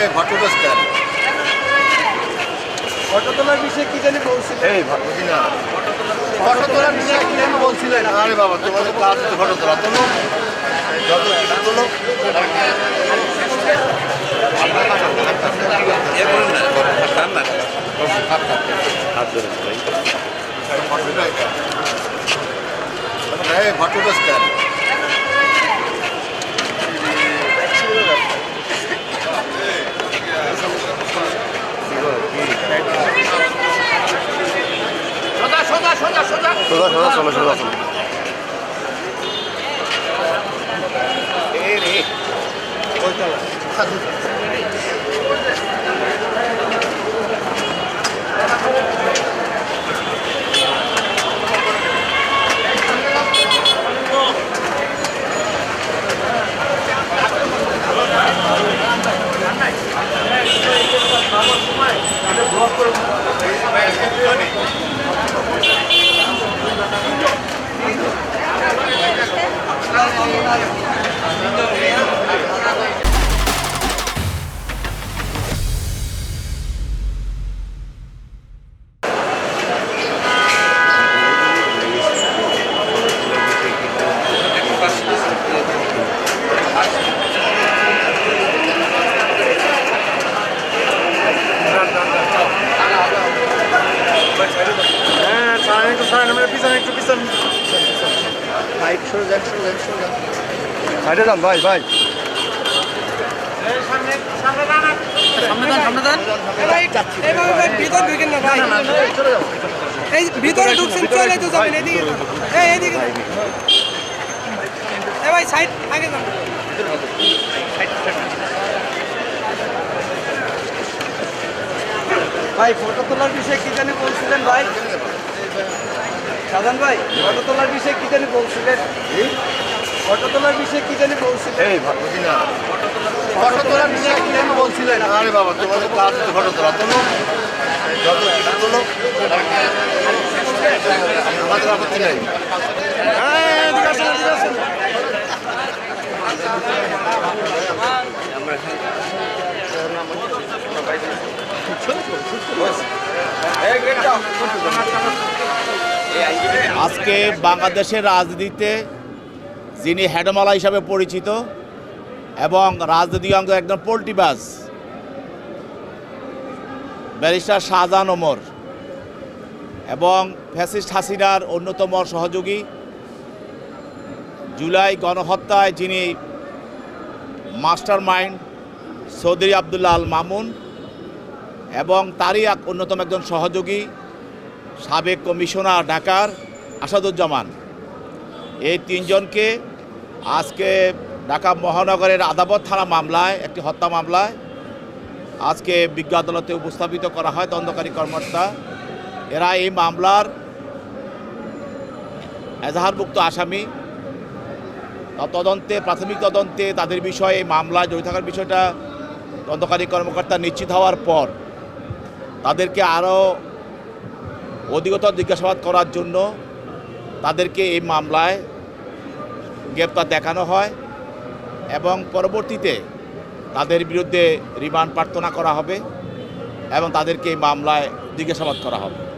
এই ফটোটা scan photo তোলার বিষয়ে কি জানি বলছিলেন? এই বুঝি না ফটো তোলার বিষয়ে কি যেন বলছিলেন? আরে বাবা তোমাদের কাজ ফটো তোলা যত তোলো ফটোটা ফটোটা স্ক্যান সোজা। সোজা চলো সোজা চলো। হ্যাঁ ছাড়েন একটু আমরা পিছনে একটু পিছনে। লাইট সরে যান সরে যান সরে যান। সাইডে যান ভাই ভাই। ভাই ভিতর ঢুকছেন চলে তো যাবেন এদিকে এদিকে ভাই সাইড আগে যান। ভাই ফটো তোলার বিষয়ে কি জানি বলছিলেন ভাই? সাধান ভাই ফটো তোলার বিষয়ে কি জানি বলছিলেন? ফটো তোলার বিষয়ে কি জানি বলছিলেন? এই বুঝি না ফটো তোলার বিষয়ে কি যেন বলছিলেন? আরে বাবা তোমাদের কাজ ফটো তোলা তোলো যত কিছু তোলো আমাদের আপত্তি নেই। হ্যাঁ এদিকে আসেন এদিকে আসেন আজকে বাংলাদেশের রাজনীতিতে যিনি হেডমালা হিসাবে পরিচিত এবং রাজনৈতিক অঙ্গ একজন পোল্টিবাজ, ব্যারিস্টার শাহজাহান ওমর এবং ফ্যাসিস্ট হাসিনার অন্যতম সহযোগী, জুলাই গণহত্যায় যিনি মাস্টার মাইন্ড চৌধুরী আবদুল্লাহ আল মামুন এবং তারই এক অন্যতম একজন সহযোগী সাবেক কমিশনার ঢাকার আসাদুজ্জামান। এই তিনজনকে আজকে ঢাকা মহানগরের আদাবত থানা মামলায়, একটি হত্যা মামলায় আজকে বিজ্ঞ আদালতে উপস্থাপিত করা হয় তদন্তকারী কর্মকর্তা। এরা এই মামলার এজাহারভুক্ত আসামি। তদন্তে, প্রাথমিক তদন্তে তাদের বিষয়ে এই মামলায় জড়িত থাকার বিষয়টা তদন্তকারী কর্মকর্তা নিশ্চিত হওয়ার পর তাদেরকে আরও অধিকতর জিজ্ঞাসাবাদ করার জন্য তাদেরকে এই মামলায় গ্রেপ্তার দেখানো হয় এবং পরবর্তীতে তাদের বিরুদ্ধে রিমান্ড প্রার্থনা করা হবে এবং তাদেরকে এই মামলায় জিজ্ঞাসাবাদ করা হবে।